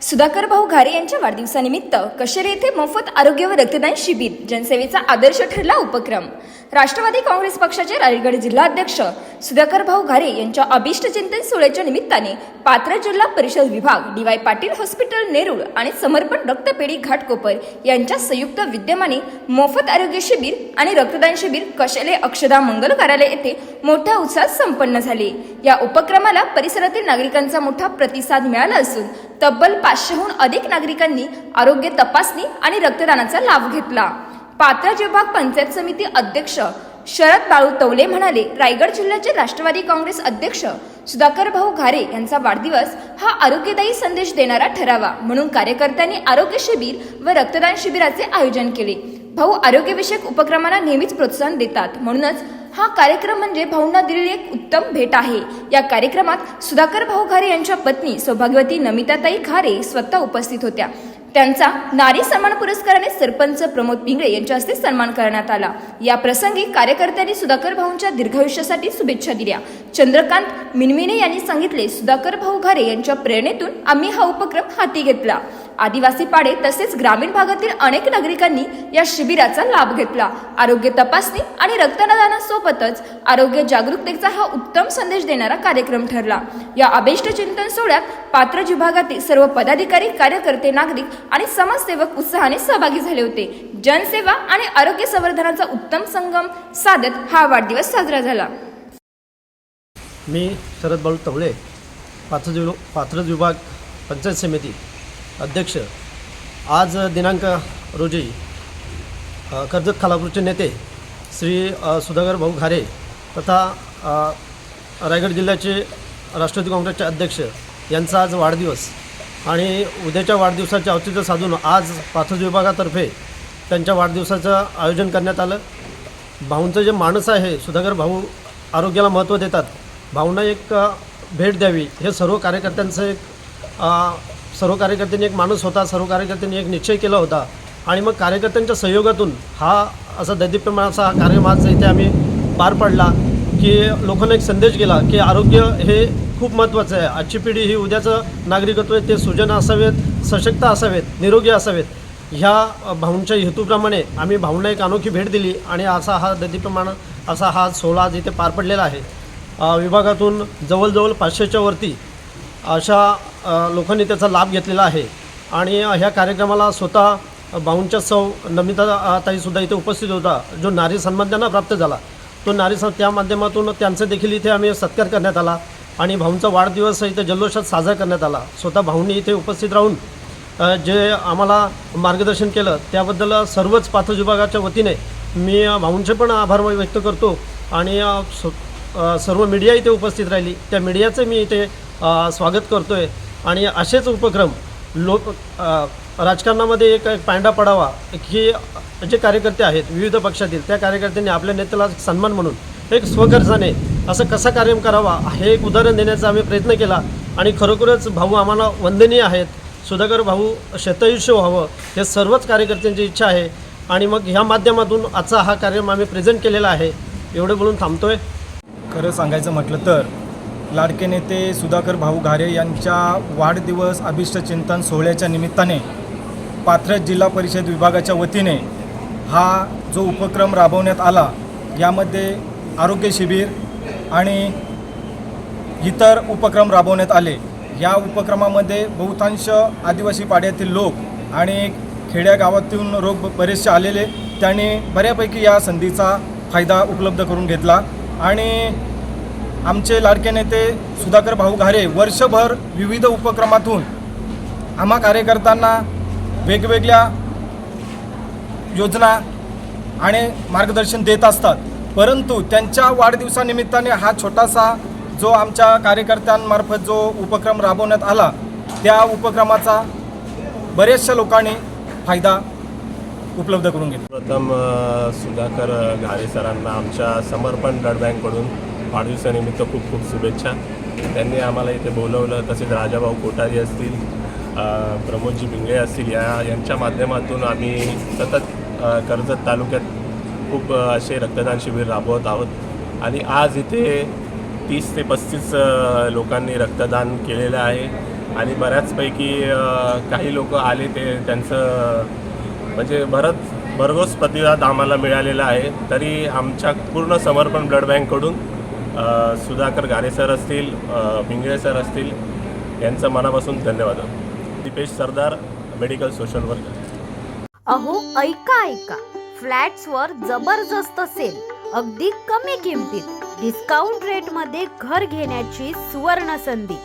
सुधाकर भाऊ घारे यांच्या वाढदिवसानिमित्त कशेरे येथे मोफत आरोग्य व रक्तदान शिबिर जनसेवेचा आदर्श ठरला उपक्रम. राष्ट्रवादी काँग्रेस पक्षाचे रायगड जिल्हा अध्यक्ष सुधाकर भाऊ घारे यांच्या अभिष्ट चिंतन सोहळ्याच्या निमित्ताने पात्र जिल्हा परिषद विभाग D Y Patil hospital Nerul आणि समर्पण रक्तपेढी घाटकोपर यांच्या संयुक्त विद्यमाने मोफत आरोग्य शिबिर आणि रक्तदान शिबिर कशेले अक्षदा मंगल कार्यालय येथे मोठ्या उत्साहात संपन्न झाले. या उपक्रमाला परिसरातील नागरिकांचा मोठा प्रतिसाद मिळाला असून तब्बल पाचशेहून अधिक नागरिकांनी आरोग्य तपासणी आणि रक्तदानाचा लाभ घेतला. पात्र विभाग पंचायत समिती अध्यक्ष शरद बाळू तवले म्हणाले रायगड जिल्ह्याचे राष्ट्रवादी काँग्रेस अध्यक्ष सुधाकर भाऊ घारे यांचा वाढदिवस हा आरोग्यदायी संदेश देणारा ठरावा म्हणून कार्यकर्त्यांनी आरोग्य शिबिर व रक्तदान शिबिराचे आयोजन केले. भाऊ आरोग्यविषयक उपक्रमांना नेहमीच प्रोत्साहन देतात म्हणूनच हा कार्यक्रम म्हणजे भाऊंना दिलेली एक उत्तम भेट आहे. या कार्यक्रमात सुधाकर भाऊ घारे यांच्या पत्नी सौभाग्यवती नमिताताई घारे स्वतः उपस्थित होत्या. त्यांचा नारी सन्मान पुरस्काराने सरपंच प्रमोद पिंगळे यांच्या हस्ते सन्मान करण्यात आला. या प्रसंगी कार्यकर्त्यांनी सुधाकर भाऊंच्या दीर्घायुष्यासाठी शुभेच्छा दिल्या. चंद्रकांत मिनमिने यांनी सांगितले सुधाकर भाऊ घारे यांच्या प्रेरणेतून आम्ही हा उपक्रम हाती घेतला. आदिवासी पाडे तसेच ग्रामीण भागातील अनेक नागरिकांनी या शिबिराचा लाभ घेतला. आरोग्य तपासणी आणि रक्तदानासोबतच आरोग्य जागरूकतेचा हा उत्तम संदेश देणारा कार्यक्रम ठरला. या अभिष्ट चिंतन सोहळ्यात पात्र विभागातील सर्व पदाधिकारी कार्यकर्ते नागरिक आणि समाजसेवक उत्साहाने सहभागी झाले होते. जनसेवा आणि आरोग्य संवर्धनाचा उत्तम संगम साधत हा वाढदिवस साजरा झाला. मी शरद बाळू तवळे पात्र पात्र विभाग पंचायत समिती. अध्यक्ष आज दिनांक रोजी कर्जत खालापूरचे नेते श्री सुधाकर भाऊ घारे तथा रायगड जिल्ह्याचे राष्ट्रवादी काँग्रेसचे अध्यक्ष यांचा आज वाढदिवस आणि उद्याच्या वाढदिवसाचे औचित्य साधून आज पाथज विभागातर्फे त्यांच्या वाढदिवसाचं आयोजन करण्यात आलं. भाऊंचं जे माणूस आहे सुधाकर भाऊ आरोग्याला महत्त्व देतात भाऊंना एक भेट द्यावी हे सर्व कार्यकर्त्यांचं एक सर्व कार्यकर्त्यांनी एक माणूस होता सर्व कार्यकर्त्यांनी एक निश्चय केला होता. आणि मग कार्यकर्त्यांच्या सहयोगातून हा असा दैदिप्यमान असा हा कार्यक्रम आज इथे आम्ही पार पाडला की लोकांना एक संदेश गेला की आरोग्य हे खूप महत्त्वाचं आहे. आजची पिढी ही उद्याचं नागरिकत्व आहे ते सुजन असावेत सशक्त असावेत निरोगी असावेत. ह्या भाऊंच्या हेतूप्रमाणे आम्ही भाऊंना एक अनोखी भेट दिली आणि असा हा दैदिप्यमान असा हा सोहळा आज इथे पार पडलेला आहे. विभागातून जवळजवळ पाचशेच्या वरती अशा लोकांनी त्याचा लाभ घेतलेला आहे. आणि ह्या कार्यक्रमाला स्वतः भाऊंच्या सौ नमिता ताईसुद्धा इथे उपस्थित होता. जो नारी सन्मान त्यांना प्राप्त झाला. तो नारी सन् त्या माध्यमातून त्यांचं देखील इथे आम्ही सत्कार करण्यात आला. आणि भाऊंचा वाढदिवस इथे जल्लोषात साजरा करण्यात आला. स्वतः भाऊंनी इथे उपस्थित राहून जे आम्हाला मार्गदर्शन केलं त्याबद्दल सर्वच पात्र विभागाच्या वतीने मी भाऊंचे पण आभार व्यक्त करतो. आणि सर्व मीडिया इथे उपस्थित राहिली. त्या मीडियाचं मी इथे स्वागत करतो आहे आणि असेच उपक्रम लोक राजकारणामध्ये एक एक पांडा पडावा ही जे कार्यकर्ते आहेत विविध पक्षातील त्या कार्यकर्त्यांनी आपल्या नेत्याला सन्मान म्हणून एक स्वखर्चाने असं कसा कार्य करावा हे एक उदाहरण देण्याचा आम्ही प्रयत्न केला. आणि खरोखरच भाऊ आम्हाला वंदनीय आहेत. सुधाकर भाऊ शतायुष्य व्हावं हे सर्वच कार्यकर्त्यांची इच्छा आहे. आणि मग ह्या माध्यमातून आजचा हा कार्यक्रम आम्ही प्रेझेंट केलेला आहे. एवढं बोलून थांबतोय. खरं सांगायचं म्हटलं तर लाडके नेते सुधाकर भाऊ घारे यांच्या वाढदिवस अभिष्टचिंतन सोहळ्याच्या निमित्ताने पाथरज जिल्हा परिषद विभागाच्या वतीने हा जो उपक्रम राबवण्यात आला यामध्ये आरोग्य शिबिर आणि इतर उपक्रम राबवण्यात आले. या उपक्रमामध्ये बहुतांश आदिवासी पाड्यातील लोक आणि खेड्यागावातून रोग बरेचसे आलेले त्यांनी बऱ्यापैकी या संधीचा फायदा उपलब्ध करून घेतला आणि आमचे लाडके नेते सुधाकर भाऊ घारे वर्षभर विविध उपक्रमातून आम्हा कार्यकर्त्यांना वेगवेगळ्या योजना आणि मार्गदर्शन देत असतात. परंतु त्यांच्या वाढदिवसानिमित्ताने हा छोटासा जो आमच्या कार्यकर्त्यांमार्फत जो उपक्रम राबवण्यात आला त्या उपक्रमाचा बऱ्याचशा लोकांनी फायदा उपलब्ध करून घेतला. प्रथम सुधाकर घारे सरांना आमच्या समर्पण ब्लड बँककडून वाढदिवसानिमित्त खूप खूप शुभेच्छा. त्यांनी आम्हाला इथे बोलवलं. तसेच राजाभाऊ कोठारी असतील प्रमोदजी भिंगळे असतील या यांच्या माध्यमातून आम्ही सतत कर्जत तालुक्यात खूप असे रक्तदान शिबिर राबवत आहोत. आणि आज इथे तीस ते पस्तीस लोकांनी रक्तदान केलेलं आहे. आणि बऱ्याचपैकी काही लोक आले ते त्यांचं म्हणजे बरंच भरघोस प्रतिसाद आम्हाला मिळालेला आहे. तरी आमच्या पूर्ण समर्पण ब्लड बँककडून सुधाकर घारे सर असतील पिंगळे सर असतील यांचं मनापासून धन्यवाद. Deepesh Sardar medical social worker. अहो ऐका ऐका. फ्लॅट्सवर जबरदस्त सेल. अगदी कमी किमतीत. डिस्काउंट रेटमध्ये घर घेण्याची सुवर्ण संधी.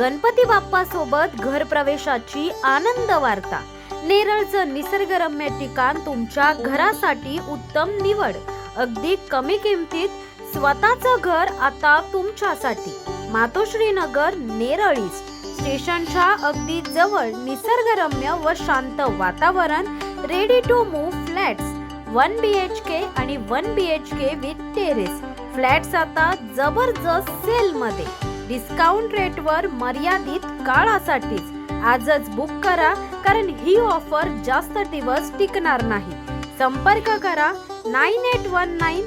गणपती बाप्पा सोबत घर प्रवेशाची आनंद वार्ता. नेरळचं निसर्गरम्य ठिकाण तुमच्या घरासाठी उत्तम निवड. अगदी कमी किमतीत स्वतःचं घर आता तुमच्यासाठी. मातोश्री नगर नेरळ ईस्ट स्टेशनच्या अगदी जवळ निसर्गरम्य व शांत वातावरण ready to move flats one B H K आणि one B H K with terrace flats आता जबरदस्त सेल मध्ये डिस्काउंट रेटवर मर्यादित काळासाठीच आजच बुक करा कारण ही ऑफर जास्त दिवस टिकणार नाही. संपर्क करा nine eight one nine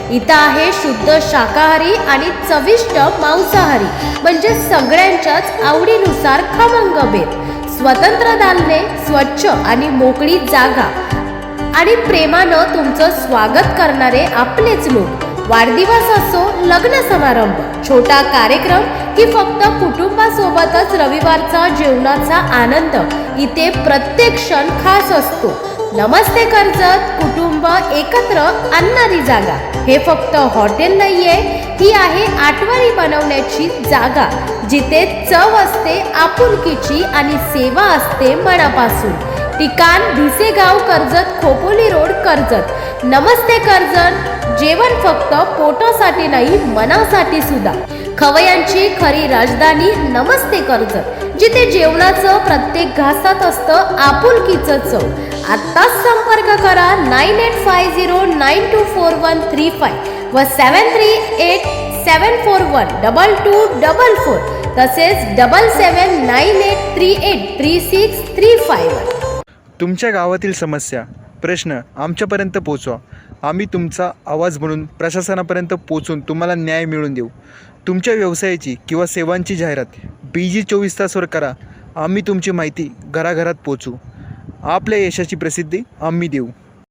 इथं आहे शुद्ध शाकाहारी आणि चविष्ट मांसाहारी. म्हणजे सगळ्यांच्याच आवडीनुसार खमंग बेत. स्वतंत्र दालने स्वच्छ आणि मोकळी जागा. आणि प्रेमानं तुमचं स्वागत करणारे आपलेच लोक. वाढदिवस असो लग्न समारंभ छोटा कार्यक्रम की फक्त कुटुंबासोबतच रविवारचा जेवणाचा आनंद इथे प्रत्येक क्षण खास असतो. नमस्ते कर्जत कुटुंब एकत्र आणणारी जागा. हे फक्त हॉटेल नाहीये ही आहे आठवणी बनवण्याची जागा जिथे चव असते आपुलकीची आणि सेवा असते मनापासून. ठिकाण भिसेगाव कर्जत खोपोली रोड कर्जत. नमस्ते कर्जत जेवण फक्त पोटासाठी नाही मनासाठी सुद्धा. खवयांची खरी राजधानी नमस्ते कर्जत. म्हणजे जिथे जेवणाचं प्रत्येक घासात असतं आपुलकीचं चव. आत्ताच संपर्क करा nine eight five zero nine two four one three five व seven three eight seven four one double two double four तसेच double seven nine eight three eight three six three five तुमच्या गावातील समस्या प्रश्न आमच्यापर्यंत पोचवा. आम्ही तुमचा आवाज म्हणून प्रशासनापर्यंत पोचून तुम्हाला न्याय मिळवून देऊ. तुमच्या व्यवसायाची किंवा सेवांची जाहिरात पी जी चोवीस तासवर करा. आम्ही तुमची माहिती घराघरात पोचू आपल्या यशाची प्रसिद्धी आम्ही देऊ.